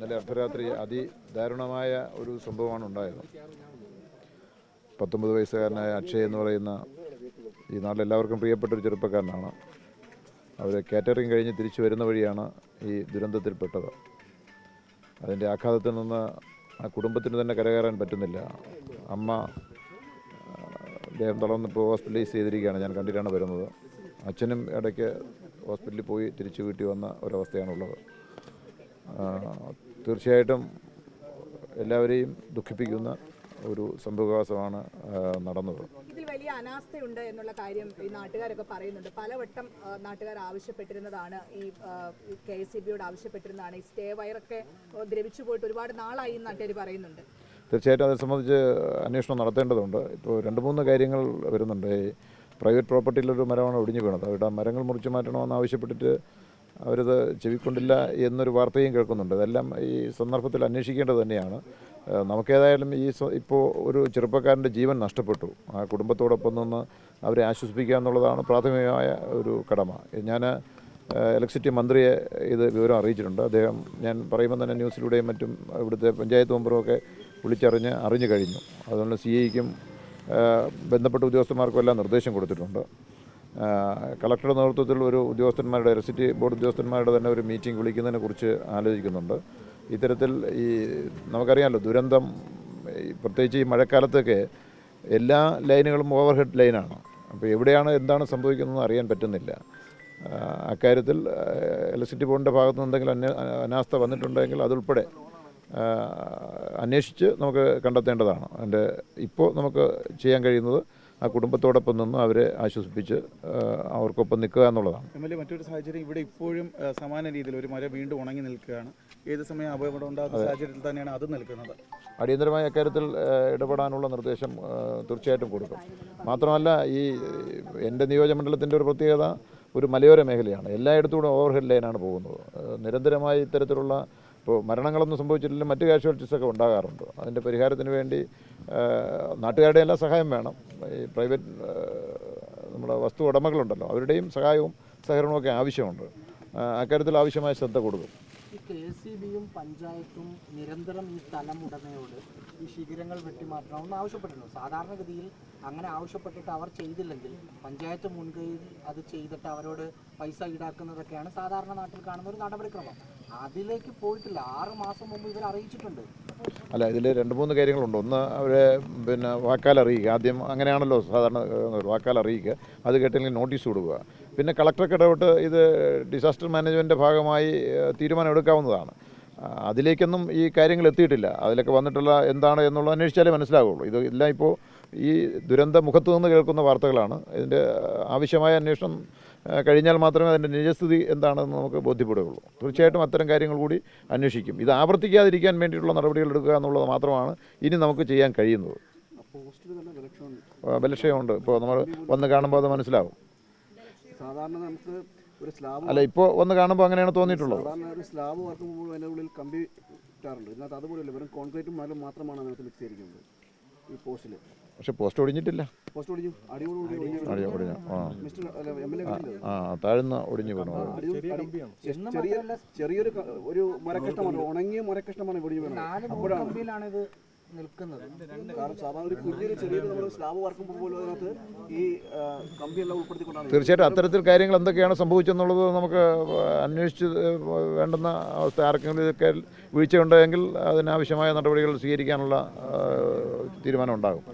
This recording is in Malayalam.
ഇന്നലെ അർദ്ധരാത്രി അതിദാരുണമായ ഒരു സംഭവമാണ് ഉണ്ടായത്. പത്തൊമ്പത് വയസ്സുകാരനായ അക്ഷയ് എന്ന് പറയുന്ന ഈ നാട്ടിൽ എല്ലാവർക്കും പ്രിയപ്പെട്ട ഒരു ചെറുപ്പക്കാരനാണ്. അവർ കാറ്ററിംഗ് കഴിഞ്ഞ് തിരിച്ചു വരുന്ന വഴിയാണ് ഈ ദുരന്തത്തിൽപ്പെട്ടത്. അതിന്റെ ആഘാതത്തിൽ നിന്ന് ആ കുടുംബത്തിന് തന്നെ കരകയറാൻ പറ്റുന്നില്ല. അമ്മ അദ്ദേഹം തളർന്നിപ്പോൾ ഹോസ്പിറ്റലൈസ് ചെയ്തിരിക്കുകയാണ്. ഞാൻ കണ്ടിട്ടാണ് വരുന്നത്. അച്ഛനും ഇടയ്ക്ക് ഹോസ്പിറ്റലിൽ പോയി തിരിച്ചു വീട്ടിൽ വന്ന ഒരവസ്ഥയാണുള്ളത്. തീർച്ചയായിട്ടും എല്ലാവരെയും ദുഃഖിപ്പിക്കുന്ന ഒരു സംഭവവികാസമാണ് നടന്നത്. ഇതിൽ വലിയ അനാസ്ഥയുണ്ട് എന്നുള്ള കാര്യം ഈ നാട്ടുകാരൊക്കെ പറയുന്നുണ്ട്. പലവട്ടം നാട്ടുകാർ ആവശ്യപ്പെട്ടിരുന്നതാണ് ഈ കെ എസ് സി ബിയോട് ആവശ്യപ്പെട്ടിരുന്നതാണ്. ഈ സ്റ്റേ വയറൊക്കെ ദ്രവിച്ചു പോയിട്ട് ഒരുപാട് നാളായി നാട്ടുകാർ പറയുന്നുണ്ട്. തീർച്ചയായിട്ടും അതേ സംബന്ധിച്ച് അന്വേഷണം നടത്തേണ്ടതുണ്ട്. ഇപ്പോൾ രണ്ട് മൂന്ന് കാര്യങ്ങൾ വരുന്നുണ്ട്. പ്രൈവറ്റ് പ്രോപ്പർട്ടിയിലൊരു മരമാണ് ഒടിഞ്ഞു വീണത്. അവിടെ ആ മരങ്ങൾ മുറിച്ചു മാറ്റണമെന്ന് ആവശ്യപ്പെട്ടിട്ട് അവരത് ചെവിക്കൊണ്ടില്ല എന്നൊരു വാർത്തയും കേൾക്കുന്നുണ്ട്. ഇതെല്ലാം ഈ സന്ദർഭത്തിൽ അന്വേഷിക്കേണ്ടത് തന്നെയാണ്. നമുക്കേതായാലും ഈ ഇപ്പോൾ ഒരു ചെറുപ്പക്കാരന്റെ ജീവൻ നഷ്ടപ്പെട്ടു. ആ കുടുംബത്തോടൊപ്പം നിന്ന് അവരെ ആശ്വസിപ്പിക്കുക എന്നുള്ളതാണ് പ്രാഥമികമായ ഒരു കടമ. ഞാൻ ഇലക്ട്രിസിറ്റി മന്ത്രിയെ ഇത് വിവരം അറിയിച്ചിട്ടുണ്ട്. അദ്ദേഹം ഞാൻ പറയുമ്പോൾ തന്നെ ന്യൂസിലൂടെയും മറ്റും ഇവിടുത്തെ പഞ്ചായത്ത് മെമ്പറുമൊക്കെ വിളിച്ചറിഞ്ഞ് അറിഞ്ഞു കഴിഞ്ഞു. അതുകൊണ്ട് സി ഐക്കും ബന്ധപ്പെട്ട ഉദ്യോഗസ്ഥന്മാർക്കും എല്ലാം നിർദ്ദേശം കൊടുത്തിട്ടുണ്ട്. കളക്ടറുടെ നേതൃത്വത്തിൽ ഒരു ഉദ്യോഗസ്ഥന്മാരുടെ ഇലക്ട്രിസിറ്റി ബോർഡ് ഉദ്യോഗസ്ഥന്മാരുടെ തന്നെ ഒരു മീറ്റിംഗ് വിളിക്കുന്നതിനെ കുറിച്ച് ആലോചിക്കുന്നുണ്ട്. ഇത്തരത്തിൽ ഈ നമുക്കറിയാമല്ലോ ദുരന്തം പ്രത്യേകിച്ച് ഈ മഴക്കാലത്തൊക്കെ എല്ലാ ലൈനുകളും ഓവർ ഹെഡ് ലൈനാണ്. അപ്പോൾ എവിടെയാണ് എന്താണ് സംഭവിക്കുന്നതെന്ന് അറിയാൻ പറ്റുന്നില്ല. അക്കാര്യത്തിൽ ഇലക്ട്രിസിറ്റി ബോർഡിന്റെ ഭാഗത്ത് നിന്ന് എന്തെങ്കിലും അന്യ അനാസ്ഥ വന്നിട്ടുണ്ടെങ്കിൽ അതുൾപ്പെടെ അന്വേഷിച്ച് നമുക്ക് കണ്ടെത്തേണ്ടതാണ്. അതിന്റെ ഇപ്പോൾ നമുക്ക് ചെയ്യാൻ കഴിയുന്നത് ആ കുടുംബത്തോടൊപ്പം നിന്ന് അവരെ ആശ്വസിപ്പിച്ച് അവർക്കൊപ്പം നിൽക്കുക എന്നുള്ളതാണ്. എം എൽ എ മറ്റൊരു സാഹചര്യം ഇവിടെ ഇപ്പോഴും സമാന രീതിയിൽ ഒരു മര വീണ്ടും ഉണങ്ങി നിൽക്കുകയാണ്. ഏത് സമയം അപകടം ഉണ്ടാകുന്ന സാഹചര്യത്തിൽ തന്നെയാണ് അത് നിൽക്കുന്നത്. അടിയന്തരമായ അക്കാര്യത്തിൽ ഇടപെടാനുള്ള നിർദ്ദേശം തീർച്ചയായിട്ടും കൊടുക്കും. മാത്രമല്ല ഈ എന്റെ നിയോജകമണ്ഡലത്തിന്റെ ഒരു പ്രത്യേകത ഒരു മലയോര മേഖലയാണ്. എല്ലായിടത്തും ഓവർഹെഡ് ലൈനാണ് പോകുന്നത്. നിരന്തരമായി ഇത്തരത്തിലുള്ള ഇപ്പോൾ മരണങ്ങളൊന്നും സംഭവിച്ചിട്ടില്ല മറ്റ് കാഷ്വാലിറ്റീസൊക്കെ ഉണ്ടാകാറുണ്ട്. അതിന്റെ പരിഹാരത്തിന് വേണ്ടി നാട്ടുകാരുടെ എല്ലാ സഹായം വേണം. ഈ പ്രൈവറ്റ് നമ്മുടെ വസ്തു ഉടമകളുണ്ടല്ലോ അവരുടെയും സഹായവും സഹകരണമൊക്കെ ആവശ്യമുണ്ട്. ആ, അക്കാര്യത്തിൽ ആവശ്യമായ ശ്രദ്ധ കൊടുക്കും. ഈ കെ സി ബിയും പഞ്ചായത്തും നിരന്തരം ഈ സ്ഥലം ഉടമയോട് ഈ ശിഖിരങ്ങൾ വെട്ടിമാറ്റണമെന്ന് ആവശ്യപ്പെട്ടിരുന്നു. സാധാരണഗതിയിൽ അങ്ങനെ ആവശ്യപ്പെട്ടിട്ട് അവർ ചെയ്തില്ലെങ്കിൽ പഞ്ചായത്ത് മുൻകൈയിൽ അത് ചെയ്തിട്ട് അവരോട് പൈസ ഈടാക്കുന്നതൊക്കെയാണ് സാധാരണ നാട്ടിൽ കാണുന്ന ഒരു നടപടിക്രമം. അതിലേക്ക് പോയിട്ടില്ല. ആറ് മാസം മുമ്പ് ഇവർ അറിയിച്ചിട്ടുണ്ട്. അല്ല ഇതിൽ രണ്ട് മൂന്ന് കാര്യങ്ങളുണ്ട്. ഒന്ന് അവരെ പിന്നെ വാക്കാൽ അറിയിക്കുക. ആദ്യം അങ്ങനെയാണല്ലോ സാധാരണ വാക്കാൽ അറിയിക്കുക. അത് കേട്ടില്ലെങ്കിൽ നോട്ടീസ് കൊടുക്കുക. പിന്നെ കളക്ടർക്ക് ഇടപെട്ട് ഇത് ഡിസാസ്റ്റർ മാനേജ്മെന്റിന്റെ ഭാഗമായി തീരുമാനം എടുക്കാവുന്നതാണ്. അതിലേക്കൊന്നും ഈ കാര്യങ്ങൾ എത്തിയിട്ടില്ല. അതിലൊക്കെ വന്നിട്ടുള്ള എന്താണ് എന്നുള്ളത് അന്വേഷിച്ചാലേ മനസ്സിലാവുള്ളൂ. ഇത് എല്ലാം ഇപ്പോൾ ഈ ദുരന്ത മുഖത്തു നിന്ന് കേൾക്കുന്ന വാർത്തകളാണ്. ഇതിന്റെ ആവശ്യമായ അന്വേഷണം കഴിഞ്ഞാൽ മാത്രമേ അതിന്റെ നിജസ്ഥിതി എന്താണെന്ന് നമുക്ക് ബോധ്യപ്പെടുകയുള്ളൂ. തീർച്ചയായിട്ടും അത്തരം കാര്യങ്ങൾ കൂടി അന്വേഷിക്കും. ഇത് ആവർത്തിക്കാതിരിക്കാൻ വേണ്ടിയിട്ടുള്ള നടപടികൾ എടുക്കുക എന്നുള്ളത് മാത്രമാണ് ഇനി നമുക്ക് ചെയ്യാൻ കഴിയുന്നത്. ബലക്ഷയമുണ്ട്. ഇപ്പോൾ നമ്മൾ വന്ന് കാണുമ്പോൾ അത് മനസ്സിലാവും. സാധാരണ നമുക്ക് ഒരു സ്ലാബ് അല്ല ഇപ്പോൾ വന്ന് കാണുമ്പോൾ അങ്ങനെയാണ് തോന്നിയിട്ടുള്ളത്. ഒരു സ്ലാബ് വറക്കുമ്പോൾ അതിന്റെ ഉള്ളിൽ കമ്പി ഇട്ടാറുണ്ട്. ഇതിനകത്ത് അതുപോലെയല്ല വെറും കോൺക്രീറ്റും മരലും മാത്രമാണ് അതിനകത്ത് മിക്സ് ഈ പോസ്റ്റിൽ പക്ഷെ പോസ്റ്റ് ഒടിഞ്ഞിട്ടില്ല. പോസ്റ്റ് ഒടിഞ്ഞു. ആ. താഴ്ന്ന ഒടിഞ്ഞു വീണു. ചെറിയൊരു ഒരു മരക്കഷ്ണമാണ് ഉണങ്ങിയ മരക്കഷ്ടമാണ് ഒടിഞ്ഞു വീണത്. നാല് നൂറ് ഇത് നിൽക്കുന്നത്. കാരണം സാധാരണ ഒരു കുഞ്ഞൊരു ചെറിയൊരു നമ്മൾ സ്ലാബ് വറക്കുമ്പോൾ പോലും അതിനകത്ത് ഈ ആ, കമ്പിയെല്ലാം ഉൾപ്പെടുത്തിക്കൊണ്ടാണ് തീർച്ചയായിട്ടും അത്തരത്തിൽ കാര്യങ്ങൾ എന്തൊക്കെയാണ് സംഭവിച്ചെന്നുള്ളത് നമുക്ക് അന്വേഷിച്ച് വേണ്ടുന്ന അവസ്ഥ ആർക്കെങ്കിലും ഇതൊക്കെ വീഴ്ചയുണ്ടെങ്കിൽ അതിനാവശ്യമായ നടപടികൾ സ്വീകരിക്കാനുള്ള തീരുമാനം ഉണ്ടാകും.